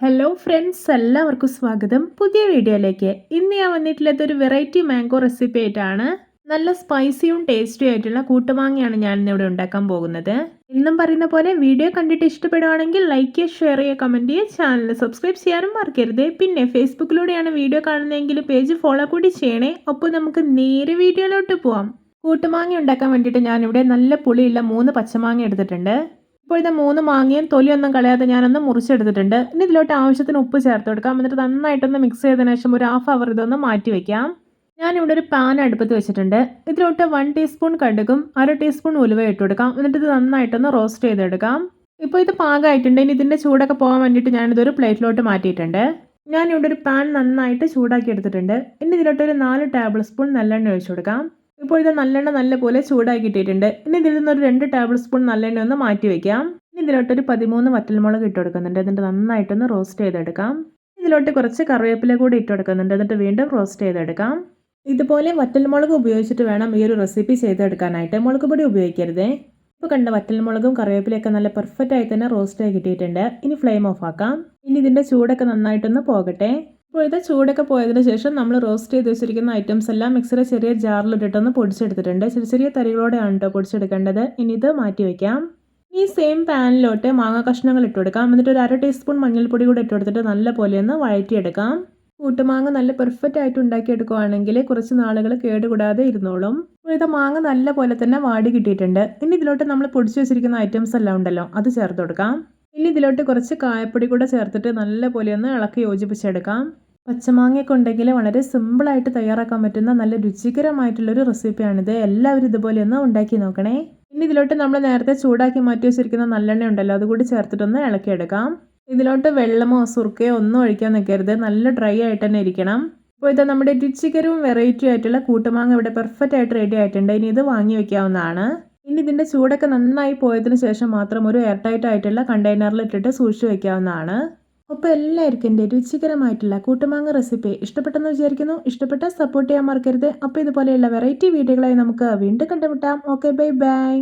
Hello friends എല്ലാവർക്കും സ്വാഗതം. പുതിയ വീഡിയോയിലേക്ക്. ഇന്ന് ഞാൻ വന്നിട്ടുള്ളത് ഒരു വെറൈറ്റി മാംഗോ റെസിപ്പി ആയിട്ടാണ്. നല്ല സ്പൈസിയും ടേസ്റ്റിയും ആയിട്ടുള്ള കൂട്ടുമാങ്ങയാണ് ഞാൻ ഇന്നിവിടെ ഉണ്ടാക്കാൻ പോകുന്നത്. എന്നും പറയുന്ന പോലെ വീഡിയോ കണ്ടിട്ട് ഇഷ്ടപ്പെടുവാണെങ്കിൽ ലൈക്ക് ചെയ്യുക ഷെയർ ചെയ്യുക കമന്റ് ചെയ്യുക ചാനൽ സബ്സ്ക്രൈബ് ചെയ്യാനും മറക്കരുത്. പിന്നെ ഫേസ്ബുക്കിലൂടെയാണ് വീഡിയോ കാണുന്നതെങ്കിൽ പേജ് ഫോളോ കൂടി ചെയ്യണേ. അപ്പോൾ നമുക്ക് നേരെ വീഡിയോയിലോട്ട് പോവാം. കൂട്ടുമാങ്ങ ഉണ്ടാക്കാൻ വേണ്ടിയിട്ട് ഞാനിവിടെ നല്ല പുളിയുള്ള മൂന്ന് പച്ചമാങ്ങ എടുത്തിട്ടുണ്ട്. ഇപ്പോഴത്തെ മൂന്ന് മാങ്ങയും തൊലിയൊന്നും കളയാതെ ഞാനൊന്ന് മുറിച്ചെടുത്തിട്ടുണ്ട്. ഇനി ഇതിലോട്ട് ആവശ്യത്തിന് ഉപ്പ് ചേർത്ത് കൊടുക്കാം എന്നിട്ട് നന്നായിട്ടൊന്ന് മിക്സ് ചെയ്തതിന് ശേഷം ഒരു ഹാഫ് അവർ ഇതൊന്ന് മാറ്റി വെക്കാം. ഞാനിവിടെ ഒരു പാൻ അടുപ്പത്ത് വെച്ചിട്ടുണ്ട്. ഇതിലോട്ട് വൺ ടീസ്പൂൺ കടുകും അര ടീസ്പൂൺ ഉലുവ ഇട്ട് കൊടുക്കാം. എന്നിട്ട് ഇത് നന്നായിട്ടൊന്ന് റോസ്റ്റ് ചെയ്തെടുക്കാം. ഇപ്പോൾ ഇത് പാകമായിട്ടുണ്ട്. ഇനി ഇതിന്റെ ചൂടൊക്കെ പോകാൻ വേണ്ടിയിട്ട് ഞാനിതൊരു പ്ലേറ്റിലോട്ട് മാറ്റിയിട്ടുണ്ട്. ഞാനിവിടെ ഒരു പാൻ നന്നായിട്ട് ചൂടാക്കി എടുത്തിട്ടുണ്ട്. ഇനി ഇതിലോട്ട് ഒരു നാല് ടേബിൾ സ്പൂൺ നല്ലെണ്ണ ഒഴിച്ചു കൊടുക്കാം. ഇപ്പോൾ ഇത് നല്ലെണ്ണ നല്ലപോലെ ചൂടാക്കി ഇട്ടിട്ടുണ്ട് ഇനി ഇതിൽ നിന്നൊരു രണ്ട് ടേബിൾ സ്പൂൺ നല്ലെണ്ണ ഒന്ന് മാറ്റി വെക്കാം. ഇനി ഇതിലോട്ടൊരു പതിമൂന്ന് വറ്റൽമുളക് ഇട്ട് കൊടുക്കുന്നുണ്ട്. എന്നിട്ട് നന്നായിട്ടൊന്ന് റോസ്റ്റ് ചെയ്തെടുക്കാം. ഇതിലോട്ട് കുറച്ച് കറിവേപ്പില കൂടി ഇട്ട് കൊടുക്കുന്നുണ്ട്. എന്നിട്ട് വീണ്ടും റോസ്റ്റ് ചെയ്തെടുക്കാം. ഇതുപോലെ വറ്റൽമുളക് ഉപയോഗിച്ചിട്ട് വേണം ഈ ഒരു റെസിപ്പി ചെയ്തെടുക്കാനായിട്ട്. മുളക് പൊടി ഉപയോഗിക്കരുതേ. ഇപ്പോൾ കണ്ട വറ്റൽമുളകും കറിവേപ്പിലയൊക്കെ നല്ല പെർഫെക്റ്റ് ആയി തന്നെ റോസ്റ്റ് ആയി കിട്ടിയിട്ടുണ്ട്. ഇനി ഫ്ലെയിം ഓഫ് ആക്കാം. ഇനി ഇതിന്റെ ചൂടൊക്കെ നന്നായിട്ടൊന്ന് പോകട്ടെ. ഇപ്പോൾ ഇത് ചൂടൊക്കെ പോയതിന് ശേഷം നമ്മൾ റോസ്റ്റ് ചെയ്ത് വെച്ചിരിക്കുന്ന ഐറ്റംസ് എല്ലാം മിക്സിയുടെ ചെറിയ ജാറിലിട്ടിട്ടൊന്ന് പൊടിച്ചെടുത്തിട്ടുണ്ട്. ചെറിയ ചെറിയ തരികളോടെയാണ് കേട്ടോ പൊടിച്ചെടുക്കേണ്ടത്. ഇനി ഇത് മാറ്റി വയ്ക്കാം ഈ സെയിം പാനിലോട്ട് മാങ്ങ കഷ്ണങ്ങൾ ഇട്ട് കൊടുക്കാം. എന്നിട്ട് ഒരു അര ടീസ്പൂൺ മഞ്ഞൾപ്പൊടി കൂടെ ഇട്ട് കൊടുത്തിട്ട് നല്ല പോലെ ഒന്ന് വഴറ്റിയെടുക്കാം. കൂട്ടുമാങ്ങ നല്ല പെർഫെക്റ്റ് ആയിട്ട് ഉണ്ടാക്കിയെടുക്കുകയാണെങ്കിൽ കുറച്ച് നാളുകൾ കേടുകൂടാതെ ഇരുന്നോളും. ഇത് മാങ്ങ നല്ല പോലെ തന്നെ വാടി കിട്ടിയിട്ടുണ്ട്. ഇനി ഇതിലോട്ട് നമ്മൾ പൊടിച്ചു വെച്ചിരിക്കുന്ന ഐറ്റംസ് എല്ലാം ഉണ്ടല്ലോ അത് ചേർത്ത് കൊടുക്കാം. ഇനി ഇതിലോട്ട് കുറച്ച് കായപ്പൊടി കൂടെ ചേർത്തിട്ട് നല്ലപോലെ ഒന്ന് ഇളക്കി യോജിപ്പിച്ചെടുക്കാം. പച്ചമാങ്ങയൊക്കെ ഉണ്ടെങ്കിൽ വളരെ സിമ്പിളായിട്ട് തയ്യാറാക്കാൻ പറ്റുന്ന നല്ല രുചികരമായിട്ടുള്ളൊരു റെസിപ്പിയാണിത് എല്ലാവരും ഇതുപോലെ ഒന്ന് ഉണ്ടാക്കി നോക്കണേ. ഇനി ഇതിലോട്ട് നമ്മൾ നേരത്തെ ചൂടാക്കി മാറ്റി വെച്ചിരിക്കുന്ന നല്ലെണ്ണ ഉണ്ടല്ലോ അതുകൂടി ചേർത്തിട്ടൊന്ന് ഇളക്കിയെടുക്കാം. ഇതിലോട്ട് വെള്ളമോ സുർക്കയോ ഒന്നും ഒഴിക്കാൻ നിൽക്കരുത്. നല്ല ഡ്രൈ ആയിട്ട് തന്നെ ഇരിക്കണം. ഇപ്പോൾ ഇത് നമ്മുടെ രുചികരവും വെറൈറ്റി ആയിട്ടുള്ള കൂട്ടുമാങ്ങ ഇവിടെ പെർഫെക്റ്റ് ആയിട്ട് റെഡി ആയിട്ടുണ്ട്. ഇനി ഇത് വാങ്ങി വെക്കാവുന്നതാണ്. ഇനി ഇതിന്റെ ചൂടൊക്കെ നന്നായി പോയതിന് ശേഷം മാത്രം ഒരു എയർ ടൈറ്റ് ആയിട്ടുള്ള കണ്ടെയ്നറിൽ ഇട്ടിട്ട് സൂക്ഷിച്ചു വയ്ക്കാവുന്നതാണ് അപ്പോൾ എല്ലാവർക്കും എന്റെ രുചികരമായിട്ടുള്ള കൂട്ടുമാങ്ങ റെസിപ്പി ഇഷ്ടപ്പെട്ടെന്ന് വിചാരിക്കുന്നു. ഇഷ്ടപ്പെട്ട സപ്പോർട്ട് ചെയ്യാൻ മറക്കരുത്. അപ്പോൾ ഇതുപോലെയുള്ള വെറൈറ്റി വീഡിയോകളായി നമുക്ക് വീണ്ടും കണ്ടുമുട്ടാം. Okay bye bye